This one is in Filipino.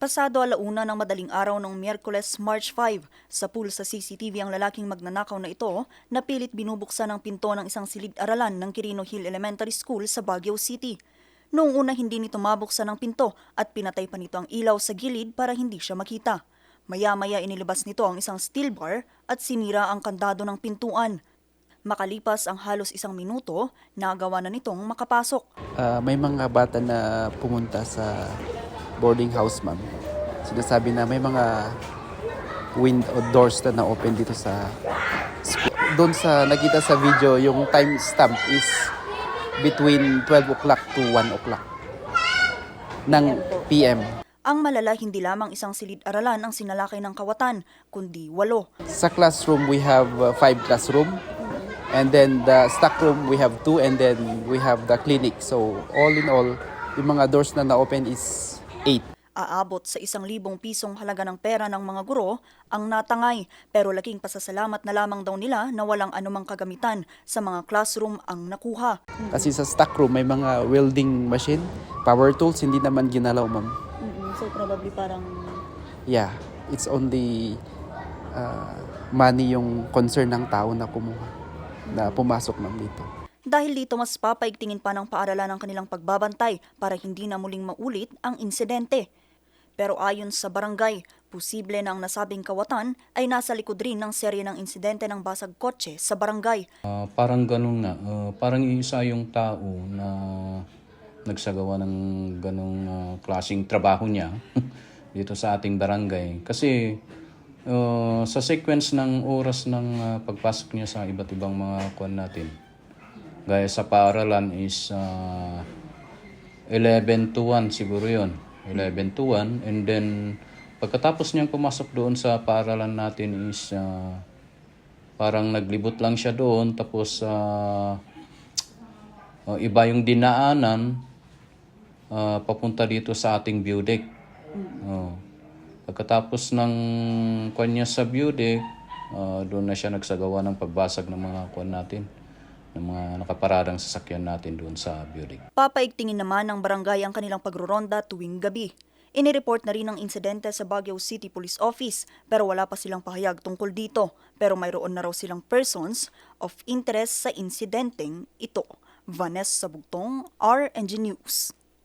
Pasado alauna ng madaling araw ng Miyerkules, March 5, sa pool sa CCTV ang lalaking magnanakaw na ito na pilit binubuksan ang pinto ng isang silid-aralan ng Quirino Hill Elementary School sa Baguio City. Noong una hindi nito mabuksan ang pinto at pinatay pa nito ang ilaw sa gilid para hindi siya makita. Maya-maya inilabas nito ang isang steel bar at sinira ang kandado ng pintuan. Makalipas ang halos isang minuto, nagawa na nitong makapasok. Ah, may mga bata na pumunta sa boarding house, ma'am. Sinasabi na may mga wind o doors na na-open dito sa school. Doon sa nakita sa video, yung time stamp is between 12 o'clock to 1 o'clock ng PM. Ang malala hindi lamang isang silid-aralan ang sinalakay ng kawatan, kundi walo. Sa classroom, we have uh, five classroom. And then the stock room, we have two. And then we have the clinic. So all in all, yung mga doors na na-open is. Aabot sa isang libong pisong halaga ng pera ng mga guro ang natangay pero laking pasasalamat na lamang daw nila na walang anumang kagamitan sa mga classroom ang nakuha. Kasi sa stock room, may mga welding machine, power tools, hindi naman ginalaw, ma'am. So probably parang Yeah, it's only uh, money yung concern ng tao na kumuha, na pumasok, ma'am, dito. Dahil dito mas papaigtingin pa ng paaralan ang kanilang pagbabantay para hindi na muling maulit ang insidente. Pero ayon sa barangay, posible na ang nasabing kawatan ay nasa likod rin ng serye ng insidente ng basag kotse sa barangay. Ah, parang ganun nga. Ah, parang isa yung tao na nagsagawa ng ganong ah, klaseng trabaho niya dito sa ating barangay. Kasi ah, sa sequence ng oras ng ah, pagpasok niya sa iba't ibang mga kuan natin, gaya sa paaralan is ah, 11 to 1 siguro yon 11 to 1 and then pagkatapos niyang pumasok doon sa paaralan natin is ah, parang naglibot lang siya doon tapos ah, ah, iba yung dinaanan ah, papunta dito sa ating view deck. Oh. Pagkatapos ng kwan niya sa view deck, ah, doon na siya nagsagawa ng pagbasag ng mga kwan natin, ng mga nakaparadang sasakyan natin doon sa deck. Papaigtingin naman ng barangay ang kanilang pagroronda tuwing gabi. Inireport na rin ang insidente sa Baguio City Police Office pero wala pa silang pahayag tungkol dito. Pero mayroon na raw silang persons of interest sa insidenteng ito. Vanessa Bugtong, RNG News.